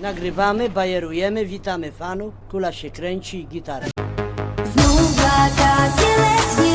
Nagrywamy, bajerujemy, witamy fanów, kula się kręci i gitara. Znów lata.